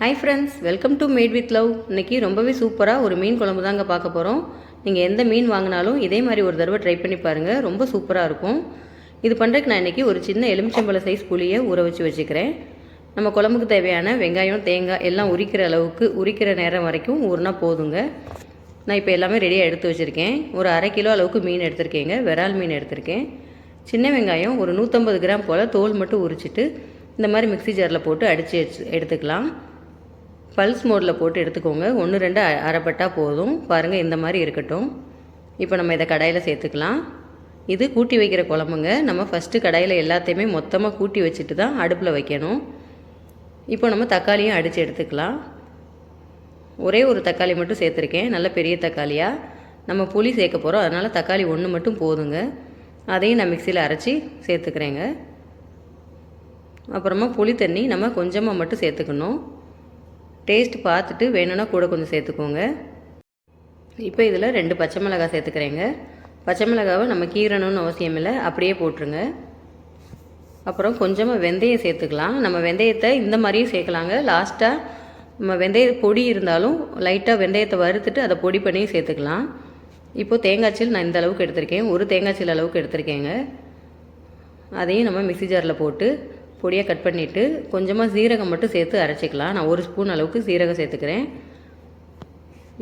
Hi friends welcome to made with love இன்னைக்கு ரொம்பவே சூப்பராக ஒரு மீன் குழம்பு தாங்க பார்க்க போகிறோம் நீங்கள் எந்த மீன் வாங்கினாலும் இதே மாதிரி ஒரு தடவை ட்ரை பண்ணி பாருங்கள் ரொம்ப சூப்பராக இருக்கும். இது பண்ணுறதுக்கு நான் இன்றைக்கி ஒரு சின்ன எலுமிச்சம்பழ சைஸ் புளியை ஊற வச்சு வச்சுக்கிறேன். நம்ம குழம்புக்கு தேவையான வெங்காயம் தேங்காய் எல்லாம் உரிக்கிற அளவுக்கு உரிக்கிற நேரம் வரைக்கும் ஊறினா போதுங்க. நான் இப்போ எல்லாமே ரெடியாக எடுத்து வச்சுருக்கேன். ஒரு அரை கிலோ அளவுக்கு மீன் எடுத்திருக்கேங்க. விரால் மீன் எடுத்திருக்கேன். சின்ன வெங்காயம் ஒரு நூற்றம்பது கிராம் போல் தோல் மட்டும் உரிச்சிட்டு இந்த மாதிரி மிக்ஸி ஜாரில் போட்டு அடித்து எடுத்துக்கலாம். பல்ஸ் மோடில் போட்டு எடுத்துக்கோங்க. ஒன்று ரெண்டு அரைப்பட்டா போதும். பாருங்கள் இந்த மாதிரி இருக்கட்டும். இப்போ நம்ம இதை கடாயில் சேர்த்துக்கலாம். இது கூட்டி வைக்கிற குழம்புங்க. நம்ம ஃபஸ்ட்டு கடாயில் எல்லாத்தையுமே மொத்தமாக கூட்டி வச்சுட்டு தான் அடுப்பில் வைக்கணும். இப்போ நம்ம தக்காளியும் அடித்து எடுத்துக்கலாம். ஒரே ஒரு தக்காளி மட்டும் சேர்த்துருக்கேன். நல்ல பெரிய தக்காளியாக நம்ம புளி சேர்க்க போகிறோம் அதனால் தக்காளி ஒன்று மட்டும் போதுங்க. அதையும் நான் மிக்சியில் அரைச்சி சேர்த்துக்கிறேங்க. அப்புறமா புளி தண்ணி நம்ம கொஞ்சமாக மட்டும் சேர்த்துக்கணும். டேஸ்ட் பார்த்துட்டு வேணும்னா கூட கொஞ்சம் சேர்த்துக்கோங்க. இப்போ இதில் ரெண்டு பச்சை மிளகாய் சேர்த்துக்கிறேங்க. பச்சை மிளகாவை நம்ம கீரணும்னு அவசியம் இல்லை. அப்படியே போட்டுருங்க. அப்புறம் கொஞ்சமாக வெந்தயம் சேர்த்துக்கலாம். நம்ம வெந்தயத்தை இந்த மாதிரியும் சேர்க்கலாங்க. லாஸ்ட்டாக நம்ம வெந்தய பொடி இருந்தாலும் லைட்டாக வெந்தயத்தை வறுத்துட்டு அதை பொடி பண்ணியும் சேர்த்துக்கலாம். இப்போது தேங்காய்ச்சல் நான் இந்த அளவுக்கு எடுத்திருக்கேன். ஒரு தேங்காய்ச்சல் அளவுக்கு எடுத்திருக்கேங்க. அதையும் நம்ம மிக்சி ஜாரில் போட்டு பொடியாக கட் பண்ணிவிட்டு கொஞ்சமாக சீரகம் மட்டும் சேர்த்து அரைச்சிக்கலாம். நான் ஒரு ஸ்பூன் அளவுக்கு சீரகம் சேர்த்துக்கிறேன்.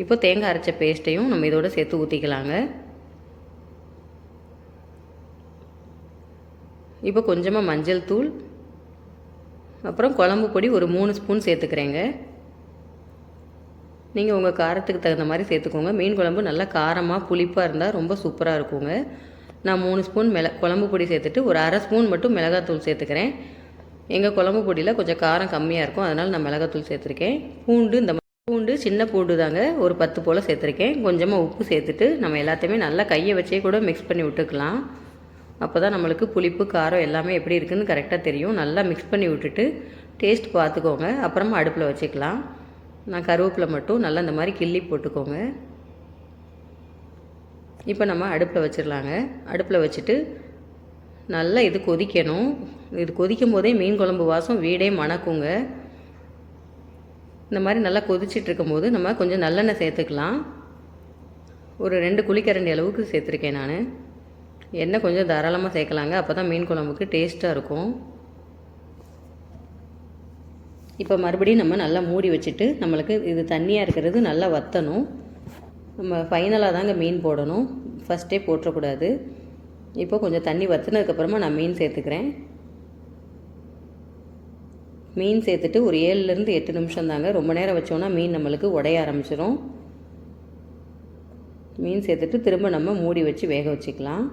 இப்போ தேங்காய் அரைச்ச பேஸ்ட்டையும் நம்ம இதோட சேர்த்து ஊற்றிக்கலாங்க இப்போ கொஞ்சமாக மஞ்சள் தூள் அப்புறம் குழம்பு பொடி ஒரு மூணு ஸ்பூன் சேர்த்துக்கிறேங்க. நீங்கள் உங்கள் காரத்துக்கு தகுந்த மாதிரி சேர்த்துக்கோங்க. மீன் குழம்பு நல்லா காரமாக புளிப்பாக இருந்தால் ரொம்ப சூப்பராக இருக்குங்க. நான் மூணு ஸ்பூன் மிள குழம்பு பொடி சேர்த்துட்டு ஒரு அரை ஸ்பூன் மட்டும் மிளகாத்தூள் சேர்த்துக்கிறேன். எங்கள் குழம்பு பொடியில் கொஞ்சம் காரம் கம்மியாக இருக்கும். அதனால் நான் மிளகாத்தூள் சேர்த்துருக்கேன். பூண்டு இந்த பூண்டு சின்ன பூண்டு தாங்க ஒரு பத்து போல் சேர்த்துருக்கேன். கொஞ்சமாக உப்பு சேர்த்துட்டு நம்ம எல்லாத்தையுமே நல்லா கையை வச்சே கூட மிக்ஸ் பண்ணி விட்டுக்கலாம். அப்போ தான் நம்மளுக்கு புளிப்பு காரம் எல்லாமே எப்படி இருக்குதுன்னு கரெக்டாக தெரியும். நல்லா மிக்ஸ் பண்ணி விட்டுட்டு டேஸ்ட் பார்த்துக்கோங்க. அப்புறமா அடுப்பில் வச்சுக்கலாம். நான் கருவேப்பிலை மட்டும் நல்லா இந்த மாதிரி கிள்ளி போட்டுக்கோங்க. இப்போ நம்ம அடுப்பில் வச்சிடலாங்க அடுப்பில் வச்சுட்டு நல்லா இது கொதிக்கணும். இது கொதிக்கும் போதே மீன் குழம்பு வாசம் வீடே மணக்குங்க. இந்த மாதிரி நல்லா கொதிச்சிட்டு இருக்கும்போது நம்ம கொஞ்சம் நல்லெண்ணெய் சேர்த்துக்கலாம். ஒரு ரெண்டு குழிக்கரண்டி அளவுக்கு சேர்த்துருக்கேன் நான். எண்ணெய் கொஞ்சம் தாராளமாக சேர்க்கலாங்க. அப்போ தான் மீன் குழம்புக்கு டேஸ்ட்டாக இருக்கும். இப்போ மறுபடியும் நம்ம நல்லா மூடி வச்சுட்டு நம்மளுக்கு இது தண்ணியாக இருக்கிறது நல்லா வற்றணும் நம்ம ஃபைனலாக தாங்க மீன் போடணும். ஃபஸ்ட்டே போட்டுறக்கூடாது. இப்போ கொஞ்சம் தண்ணி வற்றினதுக்கப்புறமா நான் மீன் சேர்த்துக்கிறேன். மீன் சேர்த்துட்டு ஒரு ஏழுலேருந்து எட்டு நிமிஷம் தாங்க. ரொம்ப நேரம் வச்சோன்னா மீன் நம்மளுக்கு உடைய ஆரம்பிச்சிடும் மீன் சேர்த்துட்டு திரும்ப நம்ம மூடி வச்சு வேக வச்சுக்கலாம்.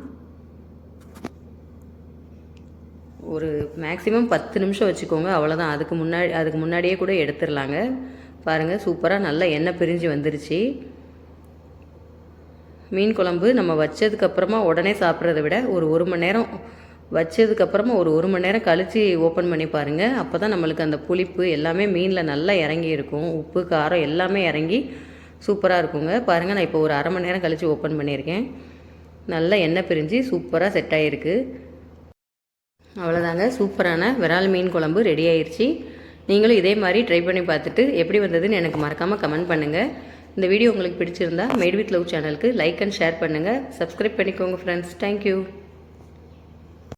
ஒரு மேக்ஸிமம் பத்து நிமிஷம் வச்சுக்கோங்க. அவ்வளோதான் அதுக்கு முன்னாடி அதுக்கு முன்னாடியே கூட எடுத்துடலாங்க. பாருங்கள் சூப்பராக நல்லா எண்ணெய் பிரிஞ்சு வந்துருச்சு. மீன் குழம்பு நம்ம வச்சதுக்கப்புறமா உடனே சாப்பிட்றத விட ஒரு ஒரு மணி நேரம் வச்சதுக்கப்புறமா ஒரு ஒரு மணி நேரம் கழித்து ஓப்பன் பண்ணி பாருங்கள் அப்போ தான் நம்மளுக்கு அந்த புளிப்பு எல்லாமே மீனில் நல்லா இறங்கி இருக்கும். உப்பு காரம் எல்லாமே இறங்கி சூப்பராக இருக்குங்க. பாருங்கள் நான் இப்போ ஒரு அரை மணி நேரம் கழித்து ஓப்பன் பண்ணியிருக்கேன். நல்லா எண்ணெய் பிரிஞ்சு சூப்பராக செட் ஆகிருக்கு அவ்வளோதாங்க சூப்பரான விரால் மீன் குழம்பு ரெடி ஆயிடுச்சு நீங்களும் இதே மாதிரி ட்ரை பண்ணி பார்த்துட்டு எப்படி வந்ததுன்னு எனக்கு மறக்காமல் கமெண்ட் பண்ணுங்கள் இந்த வீடியோ உங்களுக்கு பிடிச்சிருந்தா மேட் வித் லவ் சேனலுக்கு லைக் அண்ட் ஷேர் பண்ணுங்கள் சப்ஸ்கிரைப் பண்ணிக்கோங்க ஃப்ரெண்ட்ஸ் தேங்க்யூ